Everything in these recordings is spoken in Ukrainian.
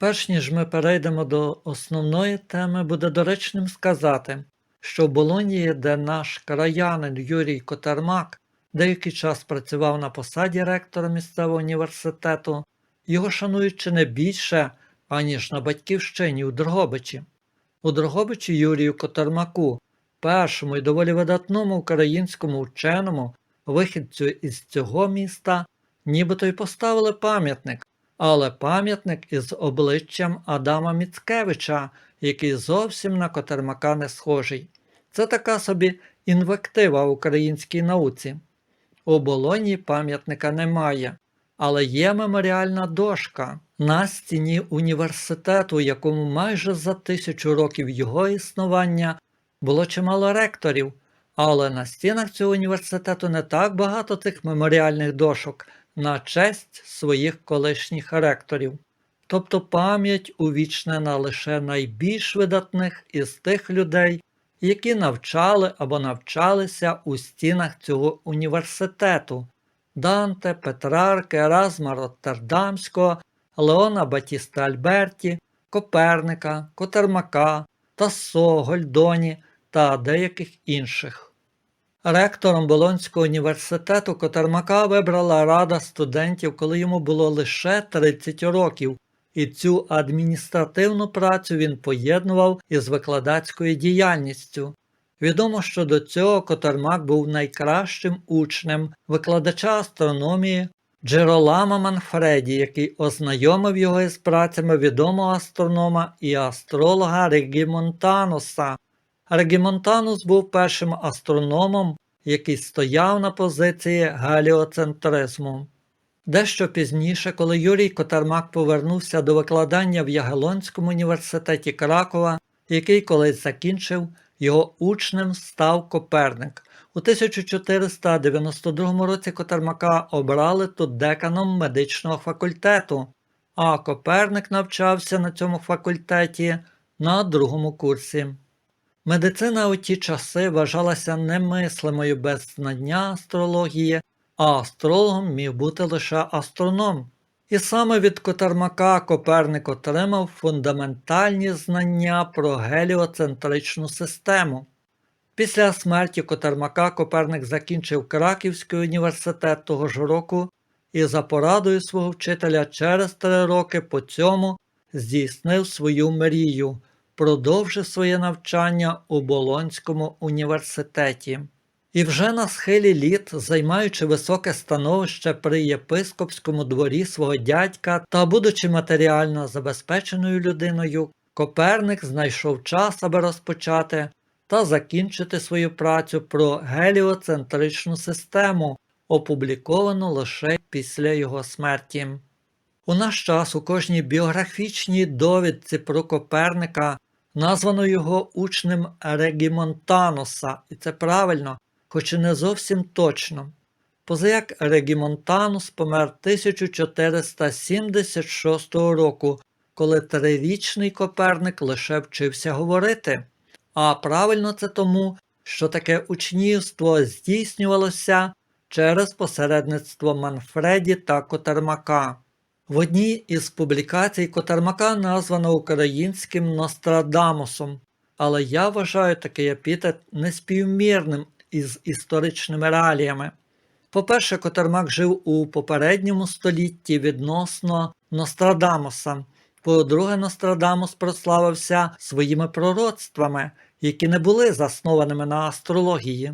Перш ніж ми перейдемо до основної теми, буде доречним сказати, що в Болонії, де наш краянин Юрій Котермак деякий час працював на посаді ректора місцевого університету, його шанують чи не більше, аніж на батьківщині у Дрогобичі. У Дрогобичі Юрію Котермаку, першому і доволі видатному українському вченому, вихідцю із цього міста, нібито й поставили пам'ятник, але пам'ятник із обличчям Адама Міцкевича, який зовсім на Котермака не схожий. Це така собі інвектива в українській науці. У Болоні пам'ятника немає, але є меморіальна дошка на стіні університету, якому майже за тисячу років його існування було чимало ректорів, але на стінах цього університету не так багато цих меморіальних дошок на честь своїх колишніх ректорів. Тобто пам'ять увічнена лише найбільш видатних із тих людей, які навчали або навчалися у стінах цього університету Данте, Петрарки, Еразма Роттердамського, Леона Батіста Альберті, Коперника, Котермака, Тассо, Гольдоні та деяких інших. Ректором Болонського університету Котермака вибрала Рада студентів, коли йому було лише 30 років, і цю адміністративну працю він поєднував із викладацькою діяльністю. Відомо, що до цього Котермак був найкращим учнем викладача астрономії Джеролама Манфреді, який ознайомив його із працями відомого астронома і астролога Регімонтануса. Регімонтанус був першим астрономом, який стояв на позиції геліоцентризму. Дещо пізніше, коли Юрій Котермак повернувся до викладання в Ягелонському університеті Кракова, який колись закінчив, його учнем став Коперник. У 1492 році Котермака обрали тут деканом медичного факультету, а Коперник навчався на цьому факультеті на другому курсі. Медицина у ті часи вважалася немислимою без знання астрології, а астрологом міг бути лише астроном. І саме від Котермака Коперник отримав фундаментальні знання про геліоцентричну систему. Після смерті Котермака Коперник закінчив Краківський університет того ж року і за порадою свого вчителя через три роки по цьому здійснив свою мрію, продовжив своє навчання у Болонському університеті. І вже на схилі літ, займаючи високе становище при єпископському дворі свого дядька та будучи матеріально забезпеченою людиною, Коперник знайшов час, аби розпочати та закінчити свою працю про геліоцентричну систему, опубліковану лише після його смерті. У наш час у кожній біографічній довідці про Коперника названо його учнем Регімонтануса, і це правильно, хоч і не зовсім точно. Позаяк Регімонтанус помер 1476 року, коли трирічний Коперник лише вчився говорити. А правильно це тому, що таке учнівство здійснювалося через посередництво Манфреді та Котермака. В одній із публікацій Котермака названо українським Нострадамусом, але я вважаю такий епітет неспівмірним із історичними реаліями. По-перше, Котермак жив у попередньому столітті відносно Нострадамуса. По-друге, Нострадамус прославився своїми пророцтвами, які не були заснованими на астрології.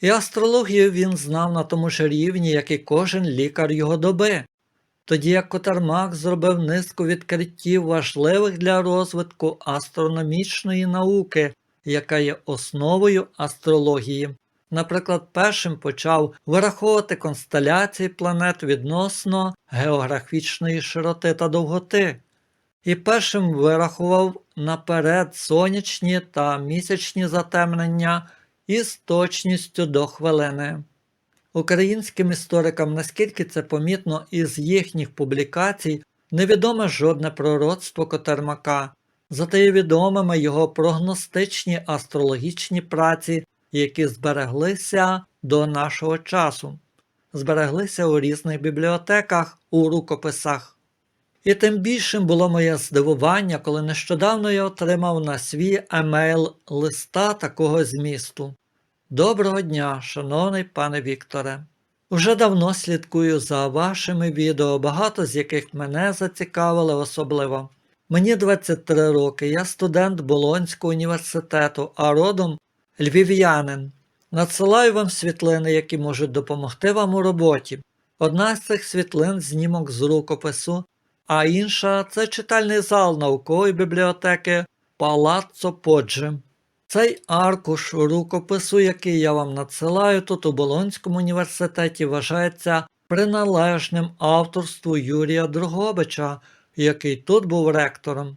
І астрологію він знав на тому ж рівні, як і кожен лікар його доби. Тоді як Котермак зробив низку відкриттів важливих для розвитку астрономічної науки, яка є основою астрології. Наприклад, першим почав вираховувати констеляції планет відносно географічної широти та довготи, і першим вирахував наперед сонячні та місячні затемнення із точністю до хвилини. Українським історикам, наскільки це помітно із їхніх публікацій, невідоме жодне пророцтво Котермака, зате є відомими його прогностичні астрологічні праці, які збереглися до нашого часу, збереглися у різних бібліотеках у рукописах. І тим більшим було моє здивування, коли нещодавно я отримав на свій емейл листа такого змісту. Доброго дня, шановний пане Вікторе. Уже давно слідкую за вашими відео, багато з яких мене зацікавили особливо. Мені 23 роки, я студент Болонського університету, а родом львів'янин. Надсилаю вам світлини, які можуть допомогти вам у роботі. Одна з цих світлин знімок з рукопису, а інша це читальний зал наукової бібліотеки Палаццо Поджи. Цей аркуш рукопису, який я вам надсилаю тут у Болонському університеті, вважається приналежним авторству Юрія Дрогобича, який тут був ректором.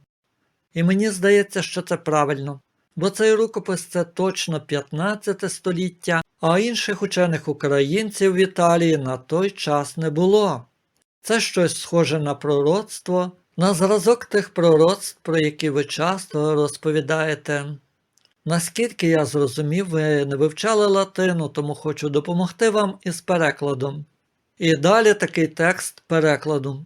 І мені здається, що це правильно, бо цей рукопис це точно 15 століття, а інших учених українців в Італії на той час не було. Це щось схоже на пророцтво, на зразок тих пророцтв, про які ви часто розповідаєте. Наскільки я зрозумів, ви не вивчали латину, тому хочу допомогти вам із перекладом. І далі такий текст перекладу.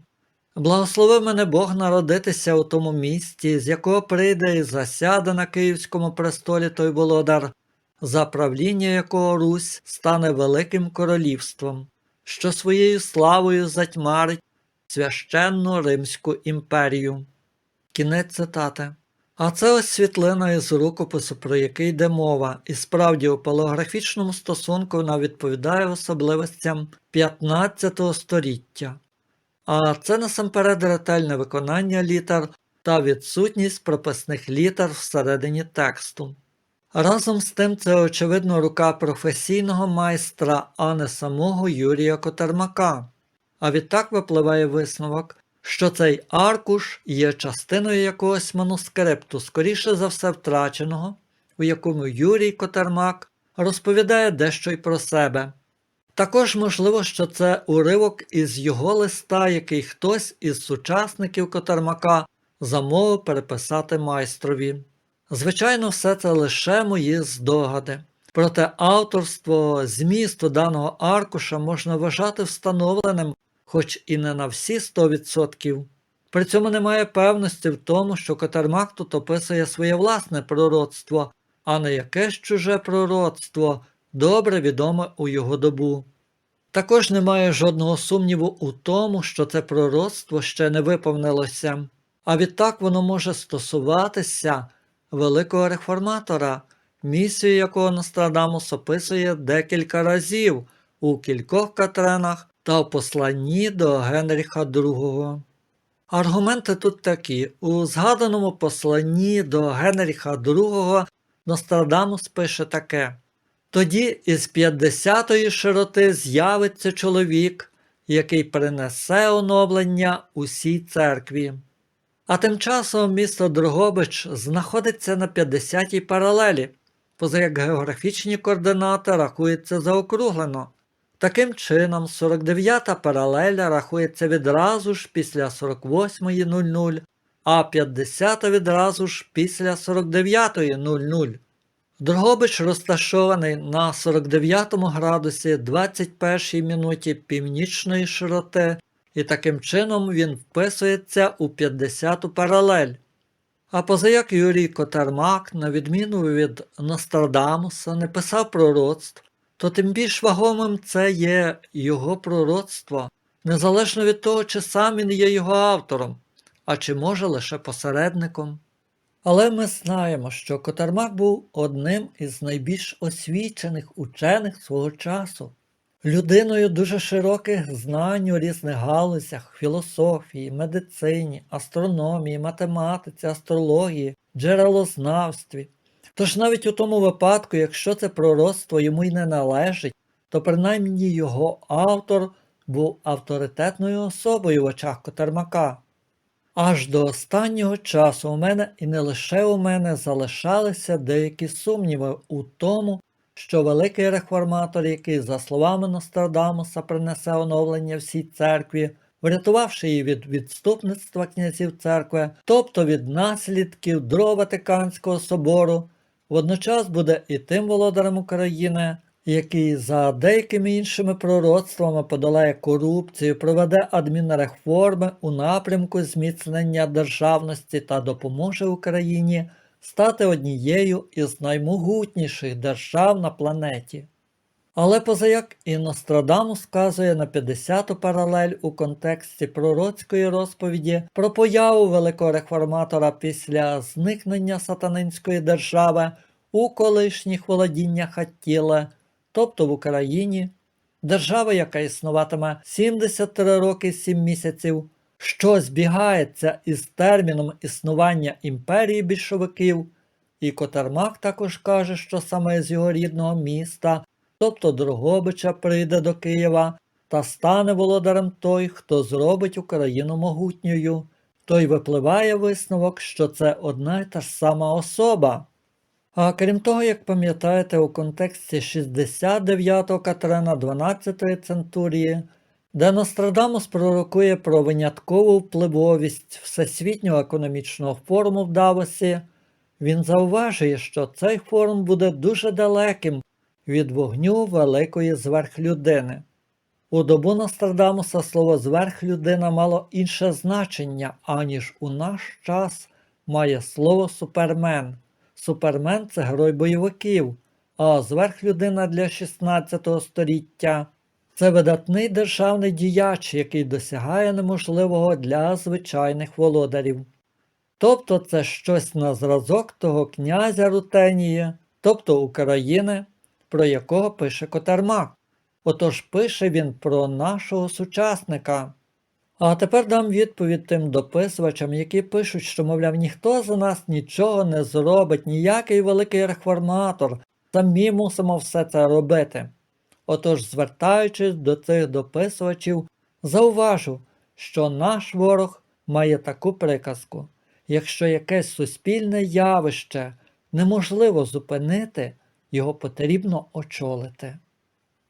Благослови мене Бог народитися у тому місті, з якого прийде і засяде на Київському престолі той володар, за правління якого Русь стане великим королівством, що своєю славою затьмарить священну Римську імперію. Кінець цитати. А це ось світлина із рукопису, про який йде мова, і справді у палеографічному стосунку вона відповідає особливостям 15 століття. А це насамперед ретельне виконання літер та відсутність прописних літер всередині тексту. Разом з тим це очевидно рука професійного майстра, а не самого Юрія Котермака. А відтак випливає висновок, що цей аркуш є частиною якогось манускрипту, скоріше за все втраченого, у якому Юрій Котермак розповідає дещо й про себе. Також можливо, що це уривок із його листа, який хтось із сучасників Котермака замовив переписати майстрові. Звичайно, все це лише мої здогади. Проте авторство змісту даного аркуша можна вважати встановленим хоч і не на всі 100%. При цьому немає певності в тому, що Котермак тут описує своє власне пророцтво, а не якесь чуже пророцтво, добре відоме у його добу. Також немає жодного сумніву у тому, що це пророцтво ще не виповнилося, а відтак воно може стосуватися великого реформатора, місію якого Нострадамус описує декілька разів у кількох катренах та в посланні до Генріха II. Аргументи тут такі: у згаданому посланні до Генріха II Нострадамус пише таке: тоді із 50-ї широти з'явиться чоловік, який принесе оновлення усій церкві. А тим часом місто Дрогобич знаходиться на 50-й паралелі, поза як географічні координати рахуються заокруглено. Таким чином, 49-та паралеля рахується відразу ж після 48.00, а 50-та відразу ж після 49.00. Дрогобич розташований на 49 градусі 21 минуті північної широти, і таким чином він вписується у 50-ту паралель. А позаяк Юрій Котермак, на відміну від Нострадамуса, не писав пророцтв, то тим більш вагомим це є його пророцтво, незалежно від того, чи сам він є його автором, а чи може лише посередником. Але ми знаємо, що Котермак був одним із найбільш освічених учених свого часу, людиною дуже широких знань у різних галузях філософії, медицині, астрономії, математиці, астрології, джерелознавстві. Тож навіть у тому випадку, якщо це пророцтво йому й не належить, то принаймні його автор був авторитетною особою в очах Котермака. Аж до останнього часу у мене і не лише у мене залишалися деякі сумніви у тому, що великий реформатор, який, за словами Нострадамуса, принесе оновлення всій церкві, врятувавши її від відступництва князів церкви, тобто від наслідків Другого Ватиканського собору, водночас буде і тим володарем України, який за деякими іншими пророцтвами подолає корупцію, проведе адмінреформи у напрямку зміцнення державності та допоможе Україні стати однією із наймогутніших держав на планеті. Але позаяк і Нострадамус вказує на 50-ту паралель у контексті пророцької розповіді про появу великого реформатора після зникнення сатанинської держави у колишніх володіннях Аттіле, тобто в Україні, держава, яка існуватиме 73 роки 7 місяців, що збігається із терміном існування імперії більшовиків, і Котермак також каже, що саме з його рідного міста тобто Дрогобича прийде до Києва та стане володарем той, хто зробить Україну могутньою, то й випливає висновок, що це одна й та ж сама особа. А крім того, як пам'ятаєте, у контексті 69-го Катерина 12-ї центурії, де Нострадамус пророкує про виняткову впливовість Всесвітнього економічного форуму в Давосі, він зауважує, що цей форум буде дуже далеким від вогню великої зверхлюдини. У добу Нострадамуса слово зверхлюдина мало інше значення, аніж у наш час має слово супермен. Супермен це герой бойовиків, а зверхлюдина для 16 століття це видатний державний діяч, який досягає неможливого для звичайних володарів. Тобто це щось на зразок того князя Рутенії, тобто України, про якого пише Котермак. Отож пише він про нашого сучасника. А тепер дам відповідь тим дописувачам, які пишуть, що, мовляв, ніхто за нас нічого не зробить, ніякий великий реформатор, самі мусимо все це робити. Отож, звертаючись до цих дописувачів, зауважу, що наш ворог має таку приказку: якщо якесь суспільне явище неможливо зупинити, його потрібно очолити.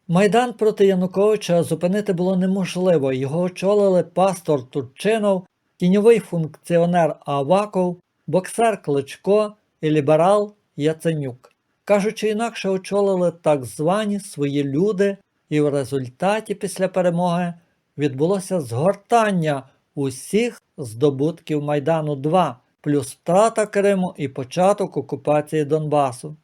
Майдан проти Януковича зупинити було неможливо, його очолили пастор Турчинов, тіньовий функціонер Аваков, боксер Кличко і ліберал Яценюк. Кажучи інакше, очолили так звані свої люди, і в результаті після перемоги відбулося згортання усіх здобутків Майдану 2, плюс втрата Криму і початок окупації Донбасу.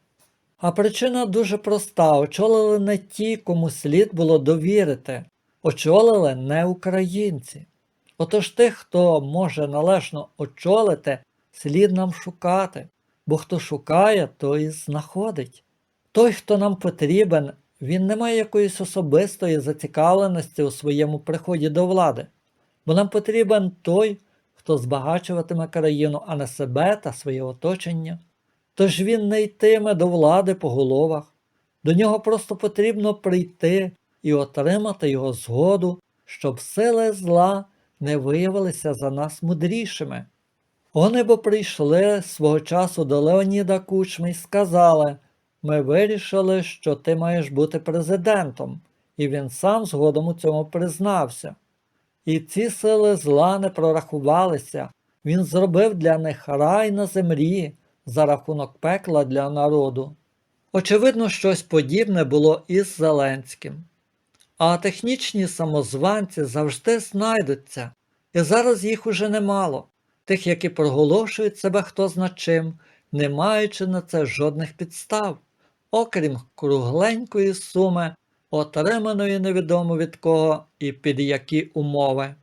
А причина дуже проста: очолили не ті, кому слід було довірити, очолили не українці. Отож тих, хто може належно очолити, слід нам шукати, бо хто шукає, той і знаходить. Той, хто нам потрібен, він не має якоїсь особистої зацікавленості у своєму приході до влади, бо нам потрібен той, хто збагачуватиме країну, а не себе та своє оточення. Тож він не йтиме до влади по головах, до нього просто потрібно прийти і отримати його згоду, щоб сили зла не виявилися за нас мудрішими. Вони бо прийшли свого часу до Леоніда Кучми і сказали ми вирішили, що ти маєш бути президентом, і він сам згодом у цьому признався. І ці сили зла не прорахувалися, він зробив для них рай на землі за рахунок пекла для народу. Очевидно, щось подібне було і з Зеленським. А технічні самозванці завжди знайдуться, і зараз їх уже немало, тих, які проголошують себе хто зна чим, не маючи на це жодних підстав, окрім кругленької суми, отриманої невідомо від кого і під які умови.